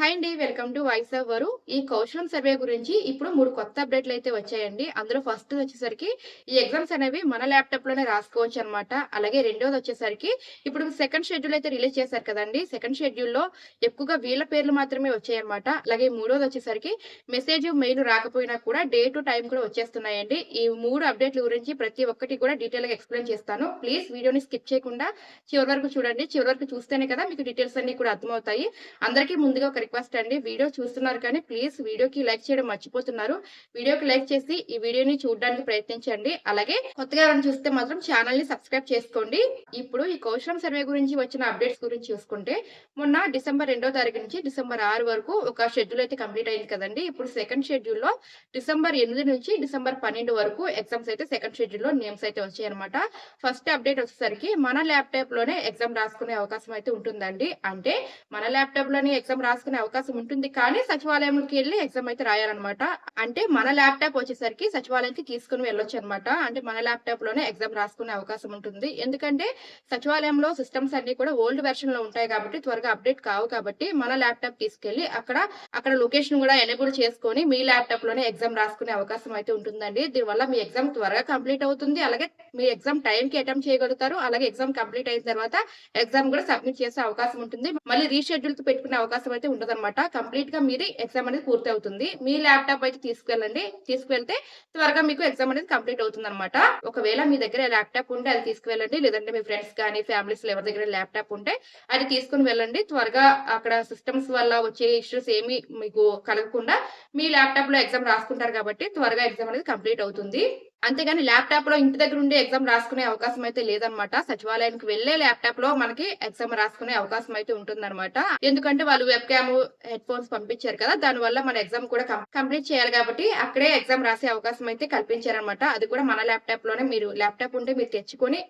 Hi అండి welcome to voice hour ఈ కౌశలం survey గురించి ఇప్పుడు మూడు కొత్త అప్డేట్లు అయితే వచ్చాయండి. అందులో ఫస్ట్ వచ్చేసరికి ఈ ఎగ్జామ్స్ అనేవి మన ల్యాప్టాప్లోనే రాసుకోవచ్చు అనమాట అలాగే రెండోది వచ్చేసరికి ఇప్పుడు సెకండ్ షెడ్యూల్ అయితే రిలీజ్ చేశారు కదండి. సెకండ్ షెడ్యూల్లో ఎక్కువగా వీళ్ళ పేర్లు మాత్రమే వచ్చాయన్నమాట అలాగే మూడోది వచ్చేసరికి మెసేజ్ మెయిల్ రాకపోయినా కూడా డే టు టైం కూడా వచ్చేస్తున్నాయండి. ఈ మూడు అప్డేట్ల గురించి ప్రతి ఒక్కటి కూడా డీటెయిల్గా ఎక్స్ప్లెయిన్ చేస్తాను. ప్లీజ్ వీడియోని స్కిప్ చేయకుండా చివరి వరకు చూడండి. చివరి వరకు చూస్తేనే కదా మీకు డీటెయిల్స్ అన్ని కూడా అర్థమవుతాయి. అందరికీ ముందుగా ఒక రిక్వెస్ట్ అండి. వీడియో చూస్తున్నారు కానీ ప్లీజ్ వీడియోకి లైక్ చేయడం మర్చిపోతున్నారు. వీడియోకి లైక్ చేసి ఈ వీడియోని చూడడానికి ప్రయత్నించండి. అలాగే కొత్తగా ఎవరైనా చూస్తే మాత్రం ఛానల్ని సబ్స్క్రైబ్ చేసుకోండి. ఇప్పుడు ఈ కౌశలం సర్వే గురించి వచ్చిన అప్డేట్స్ గురించి చూసుకుంటే మొన్న డిసెంబర్ రెండో తారీఖు నుంచి డిసెంబర్ ఆరు వరకు ఒక షెడ్యూల్ అయితే కంప్లీట్ అయింది కదండి. ఇప్పుడు సెకండ్ షెడ్యూల్లో డిసెంబర్ ఎనిమిది నుంచి డిసెంబర్ పన్నెండు వరకు ఎగ్జామ్స్ అయితే సెకండ్ షెడ్యూల్లో నేమ్స్ అయితే వచ్చాయి అనమాట ఫస్ట్ అప్డేట్ వచ్చేసరికి మన ల్యాప్టాప్లోనే ఎగ్జామ్ రాసుకునే అవకాశం అయితే ఉంటుందండి. అంటే మన ల్యాప్టాప్లోనే ఎగ్జామ్ రాసుకునే అవకాశం ఉంటుంది. కానీ సచివాలయంకి వెళ్ళి ఎగ్జామ్ అయితే రాయాలన్నమాట. అంటే మన ల్యాప్టాప్ వచ్చేసరికి సచివాలయానికి తీసుకుని వెళ్ళొచ్చు అనమాట అంటే మన ల్యాప్టాప్లోనే ఎగ్జామ్ రాసుకునే అవకాశం ఉంటుంది. ఎందుకంటే సచివాలయంలో సిస్టమ్స్ అన్ని కూడా ఓల్డ్ వెర్షన్లో ఉంటాయి కాబట్టి త్వరగా అప్డేట్ కావు కాబట్టి మన ల్యాప్టాప్ తీసుకెళ్ళి అక్కడ అక్కడ లొకేషన్ కూడా ఎనేబుల్ చేసుకొని మీ ల్యాప్టాప్లోనే ఎగ్జామ్ రాసుకునే అవకాశం అయితే ఉంటుందండి. దీనివల్ల మీ ఎగ్జామ్ త్వరగా కంప్లీట్ అవుతుంది. అలాగే మీ ఎగ్జామ్ టైం కి అటెంప్ట్ చేయగలుగుతారు. అలాగే ఎగ్జామ్ కంప్లీట్ అయిన తర్వాత ఎగ్జామ్ కూడా సబ్మిట్ చేసే అవకాశం ఉంటుంది. మళ్ళీ రీషెడ్యూల్ పెట్టుకునే అవకాశం అయితే ఉండదు. అనమాట కంప్లీట్గా మీది ఎగ్జామ్ అనేది పూర్తి అవుతుంది మీ ల్యాప్టాప్ అయితే తీసుకెళ్ళండి. తీసుకువెళ్తే త్వరగా మీకు ఎగ్జామ్ అనేది కంప్లీట్ అవుతుంది అనమాట ఒకవేళ మీ దగ్గర ల్యాప్టాప్ ఉంటే అది తీసుకువెళ్ళండి. లేదంటే మీ ఫ్రెండ్స్ కానీ ఫ్యామిలీస్ ఎవరి దగ్గర ల్యాప్టాప్ ఉంటే అది తీసుకుని వెళ్ళండి. త్వరగా అక్కడ సిస్టమ్స్ వల్ల వచ్చే ఇష్యూస్ ఏమి మీకు కలగకుండా మీ ల్యాప్టాప్లో ఎగ్జామ్ రాసుకుంటారు కాబట్టి త్వరగా ఎగ్జామ్ అనేది కంప్లీట్ అవుతుంది. అంతేగాని ల్యాప్టాప్లో ఇంటి దగ్గర ఉండి ఎగ్జామ్ రాసుకునే అవకాశం అయితే లేదనమాట సచివాలయానికి వెళ్ళే ల్యాప్టాప్లో మనకి ఎగ్జామ్ రాసుకునే అవకాశం అయితే ఉంటుందన్నమాట. ఎందుకంటే వాళ్ళు వెబ్ క్యామ్ హెడ్ ఫోన్స్ పంపించారు కదా దాని వల్ల మన ఎగ్జామ్ కూడా కంప్లీట్ చేయాలి కాబట్టి అక్కడే ఎగ్జామ్ రాసే అవకాశం అయితే కల్పించారనమాట అది కూడా మన ల్యాప్టాప్లోనే మీరు ల్యాప్టాప్ ఉంటే మీరు తెచ్చుకొని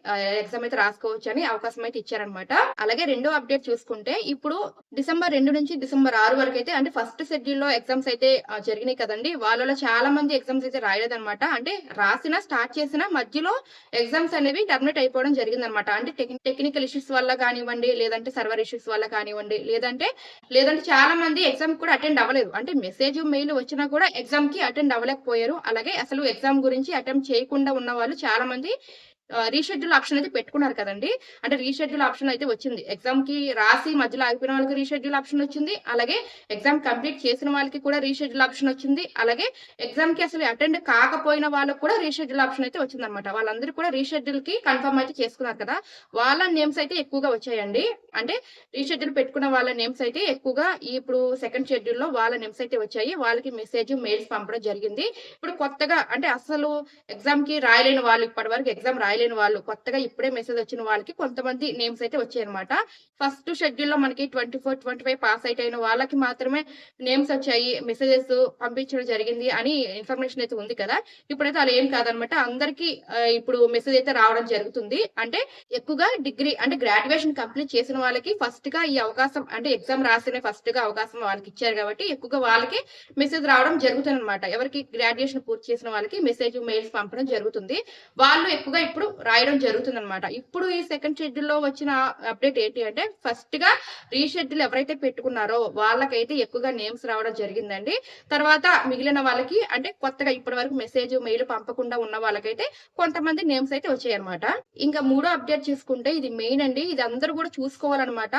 ఎగ్జామ్ అయితే రాసుకోవచ్చు అని అవకాశం అయితే ఇచ్చారనమాట అలాగే రెండో అప్డేట్ చూసుకుంటే ఇప్పుడు డిసెంబర్ రెండు నుంచి డిసెంబర్ ఆరు వరకు అయితే అంటే ఫస్ట్ షెడ్యూల్లో ఎగ్జామ్స్ అయితే జరిగినాయి కదండి. వాళ్ళలో చాలా మంది ఎగ్జామ్స్ అయితే రాయలేదన్నమాట. అంటే రాసినా స్టార్ట్ చేసిన మధ్యలో ఎగ్జామ్స్ అనేవి టర్మినేట్ అయిపోవడం జరిగిందనమాట. అంటే టెక్నికల్ ఇష్యూస్ వల్ల కానివ్వండి లేదంటే సర్వర్ ఇష్యూస్ వల్ల కానివ్వండి లేదంటే లేదంటే చాలా మంది ఎగ్జామ్ కూడా అటెండ్ అవ్వలేదు. అంటే మెసేజ్ మెయిల్ వచ్చినా కూడా ఎగ్జామ్కి అటెండ్ అవ్వలేకపోయారు. అలాగే అసలు ఎగ్జామ్ గురించి అటెంప్ట్ చేయకుండా ఉన్న వాళ్ళు చాలా మంది రీషెడ్యూల్ ఆప్షన్ అయితే పెట్టుకున్నారు కదండి. అంటే రీషెడ్యూల్ ఆప్షన్ అయితే వచ్చింది. ఎగ్జామ్కి రాసి మధ్యలో ఆగిపోయిన వాళ్ళకి రీషెడ్యూల్ ఆప్షన్ వచ్చింది. అలాగే ఎగ్జామ్ కంప్లీట్ చేసిన వాళ్ళకి కూడా రీషెడ్యూల్ ఆప్షన్ వచ్చింది. అలాగే ఎగ్జామ్కి అసలు అటెండ్ కాకపోయిన వాళ్ళకి కూడా రీషెడ్యూల్ ఆప్షన్ అయితే వచ్చింది అనమాట వాళ్ళందరూ కూడా రీషెడ్యూల్కి కన్ఫర్మ్ అయితే చేసుకున్నారు కదా. వాళ్ళ నేమ్స్ అయితే ఎక్కువగా వచ్చాయండి. అంటే రీషెడ్యూల్ పెట్టుకున్న వాళ్ళ నేమ్స్ అయితే ఎక్కువగా ఇప్పుడు సెకండ్ షెడ్యూల్లో వాళ్ళ నేమ్స్ అయితే వచ్చాయి. వాళ్ళకి మెసేజ్ మెయిల్స్ పంపడం జరిగింది. ఇప్పుడు కొత్తగా అంటే అసలు ఎగ్జామ్కి రాయలేని వాళ్ళు ఇప్పటి వరకు ఎగ్జామ్ రాయలేని వాళ్ళు కొత్తగా ఇప్పుడే మెసేజ్ వచ్చిన వాళ్ళకి కొంతమంది నేమ్స్ అయితే వచ్చాయి అనమాట ఫస్ట్ షెడ్యూల్లో మనకి twenty four twenty five pass out అయిన వాళ్ళకి మాత్రమే నేమ్స్ వచ్చాయి మెసేజెస్ పంపించడం జరిగింది అని ఇన్ఫర్మేషన్ అయితే ఉంది కదా. ఇప్పుడైతే అలా ఏం కాదనమాట అందరికి ఇప్పుడు మెసేజ్ అయితే రావడం జరుగుతుంది. అంటే ఎక్కువగా డిగ్రీ అంటే గ్రాడ్యుయేషన్ కంప్లీట్ చేసిన వాళ్ళకి ఫస్ట్గా ఈ అవకాశం అంటే ఎగ్జామ్ రాసిన ఫస్ట్గా అవకాశం వాళ్ళకి ఇచ్చారు కాబట్టి ఎక్కువగా వాళ్ళకి మెసేజ్ రావడం జరుగుతుంది అనమాట ఎవరికి గ్రాడ్యుయేషన్ పూర్తి చేసిన వాళ్ళకి మెసేజ్ మెయిల్స్ పంపడం జరుగుతుంది. వాళ్ళు ఎక్కువగా ఇప్పుడు రాయడం జరుగుతుంది అనమాట ఇప్పుడు ఈ సెకండ్ షెడ్యూల్లో వచ్చిన అప్డేట్ ఏంటి అంటే ఫస్ట్గా రీషెడ్యూల్ ఎవరైతే పెట్టుకున్నారో వాళ్ళకైతే ఎక్కువగా నేమ్స్ రావడం జరిగిందండి. తర్వాత మిగిలిన వాళ్ళకి అంటే కొత్తగా ఇప్పటి వరకు మెసేజ్ మెయిల్ పంపకుండా ఉన్న వాళ్ళకైతే కొంతమంది నేమ్స్ అయితే వచ్చాయన్నమాట. ఇంకా మూడో అప్డేట్ చూసుకుంటే ఇది మెయిన్ అండి. ఇది అందరూ కూడా చూసుకోవాలన్నమాట.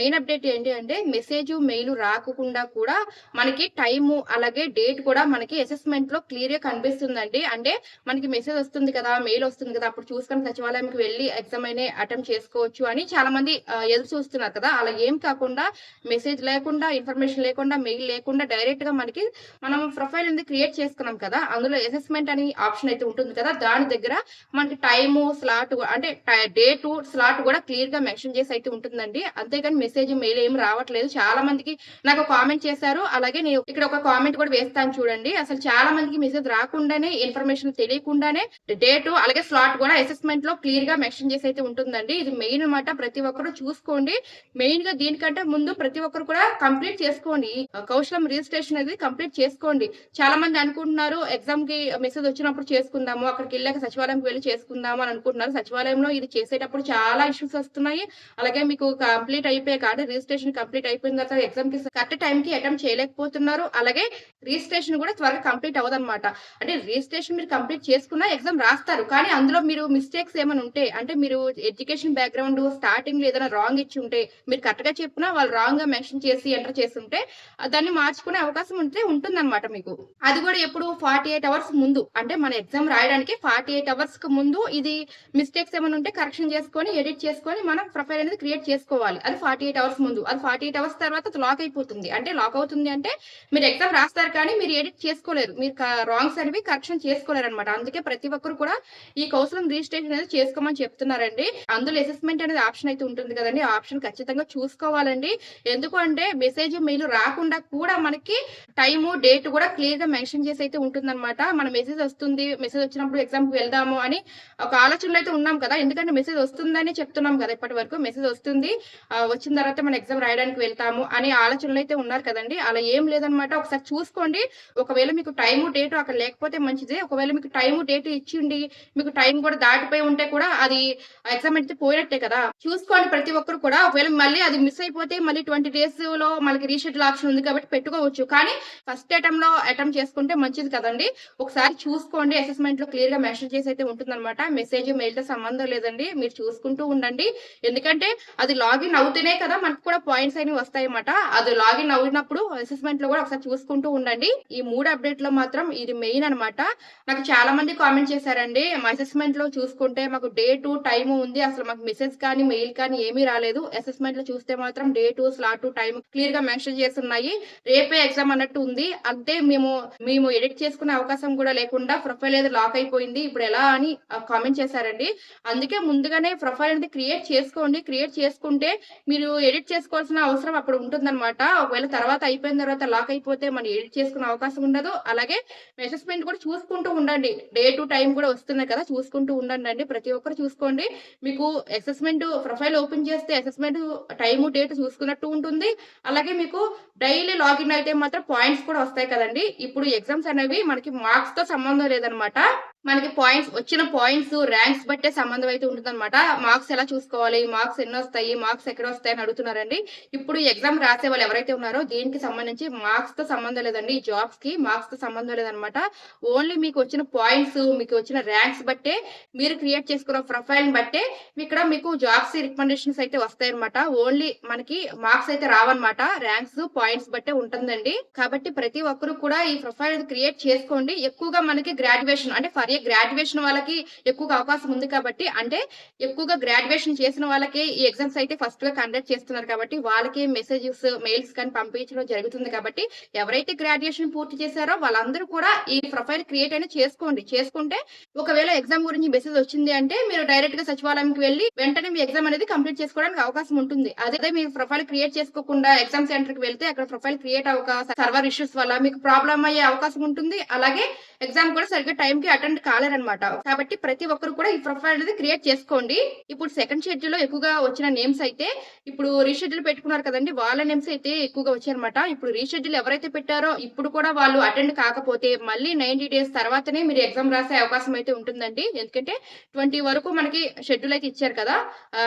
మెయిన్ అప్డేట్ ఏంటి అంటే మెసేజ్ మెయిల్ రాకుండా కూడా మనకి టైము అలాగే డేట్ కూడా మనకి అసెస్మెంట్లో క్లియర్గా కనిపిస్తుందండి. అంటే మనకి మెసేజ్ వస్తుంది కదా మెయిల్ వస్తుంది కదా అప్పుడు చూసుకొని సచివాలయంకి వెళ్ళి ఎగ్జామ్ అయినా అటెంప్ట్ చేసుకోవచ్చు అని చాలా మంది ఎదురు చూస్తున్నారు కదా. అలా ఏం కాకుండా మెసేజ్ లేకుండా ఇన్ఫర్మేషన్ లేకుండా మెయిల్ లేకుండా డైరెక్ట్గా మనకి మనం ప్రొఫైల్ అనేది క్రియేట్ చేసుకున్నాం కదా. అందులో అసెస్మెంట్ అని ఆప్షన్ అయితే ఉంటుంది కదా. దాని దగ్గర మనకి టైము స్లాట్ అంటే డేటు స్లాట్ కూడా క్లియర్గా మెన్షన్ చేసి అయితే ఉంటుందండి. అంతేగాని మెసేజ్ మెయిల్ ఏం రావట్లేదు. చాలా మందికి నాకు కామెంట్ చేశారు. అలాగే నేను ఇక్కడ ఒక కామెంట్ కూడా వేస్తాను చూడండి. అసలు చాలా మందికి మెసేజ్ రాకుండానే ఇన్ఫర్మేషన్ తెలియకుండానే డేటు అలాగే స్లాట్ కూడా అసెస్మెంట్లో క్లియర్గా మెన్షన్ చేసి అయితే ఉంటుందండి. ఇది మెయిన్ అన్నమాట. ప్రతి ఒక్కరు చూసుకోండి. మెయిన్గా దీనికంటే ముందు ప్రతి ఒక్కరు కూడా కంప్లీట్ చేసుకోండి. కౌశలం రిజిస్ట్రేషన్ అనేది కంప్లీట్ చేసుకోండి. చాలా మంది అనుకుంటున్నారు ఎగ్జామ్కి మెసేజ్ వచ్చినప్పుడు చేసుకుందాము అక్కడికి వెళ్ళాక సచివాలయంకి వెళ్ళి చేసుకుందాము అని అనుకుంటున్నారు. సచివాలయంలో ఇది చేసేటప్పుడు చాలా ఇష్యూస్ వస్తున్నాయి. అలాగే మీకు కంప్లీట్ అయిపోయే అంటే రిజిస్ట్రేషన్ కంప్లీట్ అయిపోయిన తర్వాత ఎగ్జామ్కి కరెక్ట్ టైం కి అటెంప్ట్ చేయలేకపోతున్నారు. అలాగే రిజిస్ట్రేషన్ కూడా త్వరగా కంప్లీట్ అవ్వదన్నమాట. అంటే రిజిస్ట్రేషన్ మీరు కంప్లీట్ చేసుకున్నా ఎగ్జామ్ రాస్తారు. కానీ అందులో మీరు మిస్టేక్స్ ఏమైనా ఉంటే అంటే మీరు ఎడ్యుకేషన్ బ్యాక్గ్రౌండ్ స్టార్టింగ్ ఏదైనా రాంగ్ ఇచ్చి ఉంటే మీరు కరెక్ట్గా చెప్పినా వాళ్ళు రాంగ్గా మెన్షన్ చేసి ఎంటర్ చేస్తుంటే దాన్ని మార్చుకునే అవకాశం ఉంటే ఉంటుందన్నమాట మీకు. అది కూడా ఎప్పుడు ఫార్టీ ఎయిట్ అవర్స్ ముందు అంటే మన ఎగ్జామ్ రాయడానికి ఫార్టీ ఎయిట్ అవర్స్కి ముందు ఇది మిస్టేక్స్ ఏమైనా ఉంటే కరెక్షన్ చేసుకొని ఎడిట్ చేసుకొని మనం ప్రొఫైల్ అనేది క్రియేట్ చేసుకోవాలి. అది ఫార్టీ ఎయిట్ అవర్స్ ముందు. అది ఫార్టీ ఎయిట్ అవర్స్ తర్వాత లాక్ అయిపోతుంది. అంటే లాక్ అవుతుంది అంటే మీరు ఎగ్జామ్ రాస్తారు కానీ మీరు ఎడిట్ చేసుకోలేరు. మీరు రాంగ్స్ అనేవి కరెక్షన్ చేసుకోలేరు అనమాట అందుకే ప్రతి ఒక్కరు కూడా ఈ కౌశలం రిజిస్ట్రేషన్ అనేది చేసుకోమని చెప్తున్నారండి. అందులో అసెస్మెంట్ అనేది ఆప్షన్ అయితే ఉంటుంది కదండి. ఆప్షన్ ఖచ్చితంగా చూసుకోవాలండి. ఎందుకు అంటే మెసేజ్ మెయిల్ రాకుండా కూడా మనకి టైము డేట్ కూడా క్లియర్గా మెన్షన్ చేసి అయితే ఉంటుందన్నమాట. మన మెసేజ్ వస్తుంది మెసేజ్ వచ్చినప్పుడు ఎగ్జామ్కి వెళ్దాము అని ఒక ఆలోచనలో అయితే ఉన్నాం కదా. ఎందుకంటే మెసేజ్ వస్తుందని చెప్తున్నాం కదా ఇప్పటి వరకు. మెసేజ్ వస్తుంది వచ్చిన తర్వాత మనం ఎగ్జామ్ రాయడానికి వెళ్తాము అనే ఆలోచనలు అయితే ఉన్నారు కదండి. అలా ఏం లేదనమాట ఒకసారి చూసుకోండి. ఒకవేళ మీకు టైము డేట్ అక్కడ లేకపోతే మంచిదే. ఒకవేళ మీకు టైము డేట్ ఇచ్చిండి మీకు టైం కూడా దాటిపోయి ఉంటే కూడా అది ఎగ్జామ్ అయితే పోయినట్టే కదా. చూసుకోండి ప్రతి ఒక్కరు కూడా. ఒకవేళ మళ్ళీ అది మిస్ అయిపోతే మళ్ళీ ట్వంటీ డేస్లో మనకి రీషెడ్యూల్ ఆప్షన్ ఉంది కాబట్టి పెట్టుకోవచ్చు. కానీ ఫస్ట్ అటెంప్లో అటెంప్ట్ చేసుకుంటే మంచిది కదండి. ఒకసారి చూసుకోండి. అసెస్మెంట్లో క్లియర్గా మెన్షన్ చేసి అయితే ఉంటుందన్నమాట. మెసేజ్ మెయిల్తో సంబంధం లేదండి. మీరు చూసుకుంటూ ఉండండి. ఎందుకంటే అది లాగిన్ అవుతేనే కదా మనకు కూడా పాయింట్స్ అనేవి వస్తాయి అన్నమాట అది లాగిన్ అవునప్పుడు అసెస్మెంట్లో కూడా ఒకసారి చూసుకుంటూ ఉండండి. ఈ మూడు అప్డేట్లో మాత్రం ఇది మెయిన్ అన్నమాట. నాకు చాలా మంది కామెంట్ చేశారండి. మా అసెస్మెంట్లో చూసుకుంటే మాకు డే టూ టైం ఉంది. అసలు మాకు మెసేజ్ కానీ మెయిల్ కానీ ఏమీ రాలేదు. అసెస్మెంట్లో చూస్తే మాత్రం డే టూ స్లాట్ టైం క్లియర్గా మెన్షన్ చేసి ఉన్నాయి రేపే ఎగ్జామ్ అన్నట్టు ఉంది. అంతే మేము మేము ఎడిట్ చేసుకునే అవకాశం కూడా లేకుండా ప్రొఫైల్ ఏదో లాక్ అయిపోయింది. ఇప్పుడు ఎలా అని కామెంట్ చేశారండి. అందుకే ముందుగానే ప్రొఫైల్ అనేది క్రియేట్ చేసుకోండి. క్రియేట్ చేసుకుంటే మీరు ఎడిట్ చేసుకోవాల్సిన అవసరం అప్పుడు ఉంటుందన్నమాట. ఒకవేళ తర్వాత అయిపోయిన తర్వాత లాక్ అయిపోతే మనం ఎడిట్ చేసుకునే అవకాశం ఉండదు. అలాగే అసెస్మెంట్ కూడా చూసుకుంటూ ఉండండి. డే టు టైం కూడా వస్తున్నాయి కదా చూసుకుంటూ ఉండండి అండి. ప్రతి ఒక్కరు చూసుకోండి. మీకు అసెస్మెంట్ ప్రొఫైల్ ఓపెన్ చేస్తే అసెస్మెంట్ టైము డేట్ చూసుకున్నట్టు ఉంటుంది. అలాగే మీకు డైలీ లాగిన్ అయితే మాత్రం పాయింట్స్ కూడా వస్తాయి కదండి. ఇప్పుడు ఎగ్జామ్స్ అనేవి మనకి మార్క్స్తో సంబంధం లేదనమాట. మనకి పాయింట్స్ వచ్చిన పాయింట్స్ ర్యాంక్స్ బట్టే సంబంధం అయితే ఉంటుందన్నమాట. మార్క్స్ ఎలా చూసుకోవాలి? మార్క్స్ ఎన్ని వస్తాయి మార్క్స్ ఎక్కడ వస్తాయి అని అడుగుతున్నారండి. ఇప్పుడు ఎగ్జామ్ రాసే వాళ్ళు ఎవరైతే ఉన్నారో దీనికి సంబంధించి మార్క్స్తో సంబంధం లేదండి. జాబ్స్కి మార్క్స్తో సంబంధం లేదనమాట ఓన్లీ మీకు వచ్చిన పాయింట్స్ మీకు వచ్చిన ర్యాంక్స్ బట్టే మీరు క్రియేట్ చేసుకున్న ప్రొఫైల్ బట్టే ఇక్కడ మీకు జాబ్స్ రికమెండేషన్స్ అయితే వస్తాయన్నమాట. ఓన్లీ మనకి మార్క్స్ అయితే రావన్నమాట. ర్యాంక్స్ పాయింట్స్ బట్టే ఉంటుందండి. కాబట్టి ప్రతి ఒక్కరు కూడా ఈ ప్రొఫైల్ క్రియేట్ చేసుకోండి. ఎక్కువగా మనకి గ్రాడ్యుయేషన్ అంటే ఫర్ అదే గ్రాడ్యుయేషన్ వాళ్ళకి ఎక్కువగా అవకాశం ఉంది కాబట్టి అంటే ఎక్కువగా గ్రాడ్యుయేషన్ చేసిన వాళ్ళకి ఈ ఎగ్జామ్స్ అయితే ఫస్ట్గా కండక్ట్ చేస్తున్నారు కాబట్టి వాళ్ళకి మెసేజెస్ మెయిల్స్ కానీ పంపించడం జరుగుతుంది కాబట్టి ఎవరైతే గ్రాడ్యుయేషన్ పూర్తి చేశారో వాళ్ళందరూ కూడా ఈ ప్రొఫైల్ క్రియేట్ అయినా చేసుకోండి. చేసుకుంటే ఒకవేళ ఎగ్జామ్ గురించి మెసేజ్ వచ్చింది అంటే మీరు డైరెక్ట్గా సచివాలయంకి వెళ్ళి వెంటనే మీ ఎగ్జామ్ అనేది కంప్లీట్ చేసుకోవడానికి అవకాశం ఉంటుంది. అదే మీ ప్రొఫైల్ క్రియేట్ చేసుకోకుండా ఎగ్జామ్ సెంటర్కి వెళ్తే అక్కడ ప్రొఫైల్ క్రియేట్ అవ్వక సర్వర్ ఇష్యూస్ వల్ల మీకు ప్రాబ్లం అయ్యే అవకాశం ఉంటుంది. అలాగే ఎగ్జామ్ కూడా సరిగ్గా టైం కి అటెండ్ కాలేరనమాట కాబట్టి ప్రతి ఒక్కరు కూడా ఈ ప్రొఫైల్ అనేది క్రియేట్ చేసుకోండి. ఇప్పుడు సెకండ్ షెడ్యూల్లో ఎక్కువగా వచ్చిన నేమ్స్ అయితే ఇప్పుడు రీషెడ్యూల్ పెట్టుకున్నారు కదండి వాళ్ళ నేమ్స్ అయితే ఎక్కువగా వచ్చాయన్నమాట. ఇప్పుడు రీషెడ్యూల్ ఎవరైతే పెట్టారో ఇప్పుడు కూడా వాళ్ళు అటెండ్ కాకపోతే మళ్ళీ నైన్టీ డేస్ తర్వాతనే మీరు ఎగ్జామ్ రాసే అవకాశం అయితే ఉంటుందండి. ఎందుకంటే ట్వంటీ వరకు మనకి షెడ్యూల్ అయితే ఇచ్చారు కదా.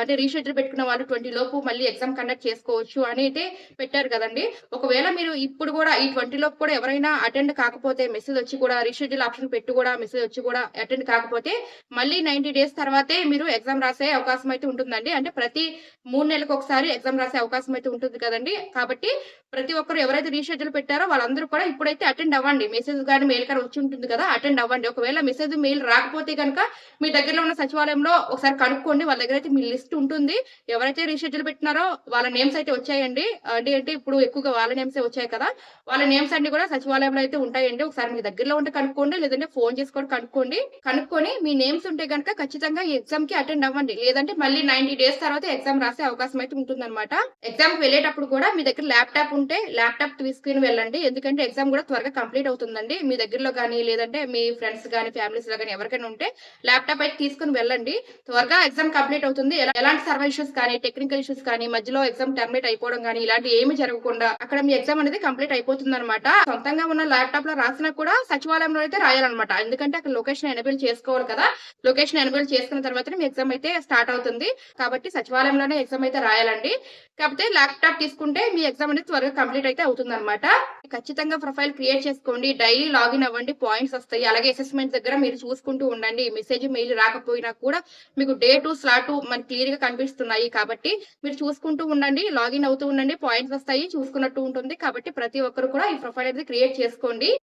అంటే రీషెడ్యూల్ పెట్టుకున్న వాళ్ళు ట్వంటీ లోపు మళ్ళీ ఎగ్జామ్ కండక్ట్ చేసుకోవచ్చు అని అయితే పెట్టారు కదండి. ఒకవేళ మీరు ఇప్పుడు కూడా ఈ ట్వంటీ లోపు కూడా ఎవరైనా అటెండ్ కాకపోతే మెసేజ్ వచ్చి కూడా రీషెడ్యూల్ ఆప్షన్ పెట్టి కూడా మెసేజ్ వచ్చి కూడా అటెండ్ కాకపోతే మళ్ళీ నైన్టీ డేస్ తర్వాతే మీరు ఎగ్జామ్ రాసే అవకాశం అయితే ఉంటుందండి. అంటే ప్రతి మూడు నెలలకు ఒకసారి ఎగ్జామ్ రాసే అవకాశం అయితే ఉంటుంది కదండి. కాబట్టి ప్రతి ఒక్కరు ఎవరైతే రీషెడ్యూల్ పెట్టారో వాళ్ళందరూ కూడా ఇప్పుడైతే అటెండ్ అవ్వండి. మెసేజ్ కానీ మెయిల్ కానీ వచ్చి ఉంటుంది కదా అటెండ్ అవ్వండి. ఒకవేళ మెసేజ్ మెయిల్ రాకపోతే కనుక మీ దగ్గరలో ఉన్న సచివాలయంలో ఒకసారి కనుక్కోండి. వాళ్ళ దగ్గర అయితే మీ లిస్ట్ ఉంటుంది. ఎవరైతే రీషెడ్యూల్ పెట్టినారో వాళ్ళ నేమ్స్ అయితే వచ్చాయండి. అంటే అంటే ఇప్పుడు ఎక్కువగా వాళ్ళ నేమ్స్ వచ్చాయి కదా వాళ్ళ నేమ్స్ అన్ని కూడా సచివాలయంలో అయితే ఉంటాయండి. ఒకసారి మీ దగ్గరలో ఉంటే కనుక్కోండి లేదంటే ఫోన్ చేసుకొని కనుక్కోండి. కనుక్కొని మీ నేమ్స్ ఉంటే కనుక ఖచ్చితంగా ఈ ఎగ్జామ్కి అటెండ్ అవ్వండి. లేదంటే మళ్ళీ నైన్టీ డేస్ తర్వాత ఎగ్జామ్ రాసే అవకాశం అయితే ఉంటుందన్నమాట. ఎగ్జామ్కి వెళ్ళేటప్పుడు కూడా మీ దగ్గర ల్యాప్టాప్ ఉంటే ల్యాప్‌టాప్ తీసుకుని వెళ్ళండి. ఎందుకంటే ఎగ్జామ్ కూడా త్వరగా కంప్లీట్ అవుతుందండి. మీ దగ్గరలో కానీ లేదంటే మీ ఫ్రెండ్స్ గాని, ఫ్యామిలీస్‌లో కానీ ఎవరికైనా ఉంటే ల్యాప్‌టాప్ అయితే తీసుకొని వెళ్ళండి. త్వరగా ఎగ్జామ్ కంప్లీట్ అవుతుంది. ఎలాంటి సర్వర్ ఇష్యూస్ కానీ, టెక్నికల్ ఇష్యూస్ కానీ, మధ్యలో ఎగ్జామ్ టర్మినేట్ అయిపోవడం కానీ ఇలాంటివి ఏమి జరగకుండా అక్కడ మీ ఎగ్జామ్ అనేది కంప్లీట్ అయిపోతుందనమాట. సొంతంగా ఉన్న ల్యాప్‌టాప్‌లో రాసినా కూడా సచివాలయంలో అయితే రాయాలనమాట. ఎందుకంటే అక్కడ లొకేషన్ ఎనేబుల్ చేసుకోవాలి కదా! లొకేషన్ ఎనబిల్ చేసుకున్న తర్వాత మీ ఎగ్జామ్ అయితే స్టార్ట్ అవుతుంది. కాబట్టి సచివాలయంలోనే ఎగ్జామ్ అయితే రాయాలండి. కాకపోతే ల్యాప్‌టాప్ తీసుకుంటే మీ ఎగ్జామ్ అనేది త్వరగా కంప్లీట్ అయితే అవుతుందనమాట. ఖచ్చితంగా ప్రొఫైల్ క్రియేట్ చేసుకోండి. డైలీ లాగిన్ అవ్వండి. పాయింట్స్ వస్తాయి. అలాగే అసెస్మెంట్ దగ్గర మీరు చూసుకుంటూ ఉండండి. మెసేజ్, మెయిల్ రాకపోయినా కూడా మీకు డే టు స్లాట్ మన క్లియర్గా కనిపిస్తున్నాయి. కాబట్టి మీరు చూసుకుంటూ ఉండండి. లాగిన్ అవుతూ ఉండండి. పాయింట్స్ వస్తాయి. చూసుకున్నట్టు ఉంటుంది. కాబట్టి ప్రతి ఒక్కరు కూడా ఈ ప్రొఫైల్ అనేది క్రియేట్ చేసుకోండి.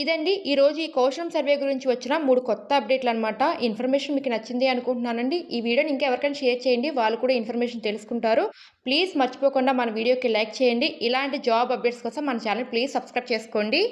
ఇదండి ఈరోజు ఈ కౌశలం సర్వే గురించి వచ్చిన మూడు కొత్త అప్డేట్లు అనమాట ఇన్ఫర్మేషన్ మీకు నచ్చింది అనుకుంటున్నానండి. ఈ వీడియోని ఇంకా ఎవరికైనా షేర్ చేయండి. వాళ్ళు కూడా ఇన్ఫర్మేషన్ తెలుసుకుంటారు. ప్లీజ్ మర్చిపోకుండా మన వీడియోకి లైక్ చేయండి. ఇలాంటి జాబ్ అప్డేట్స్ కోసం మన ఛానల్ ప్లీజ్ సబ్స్క్రైబ్ చేసుకోండి.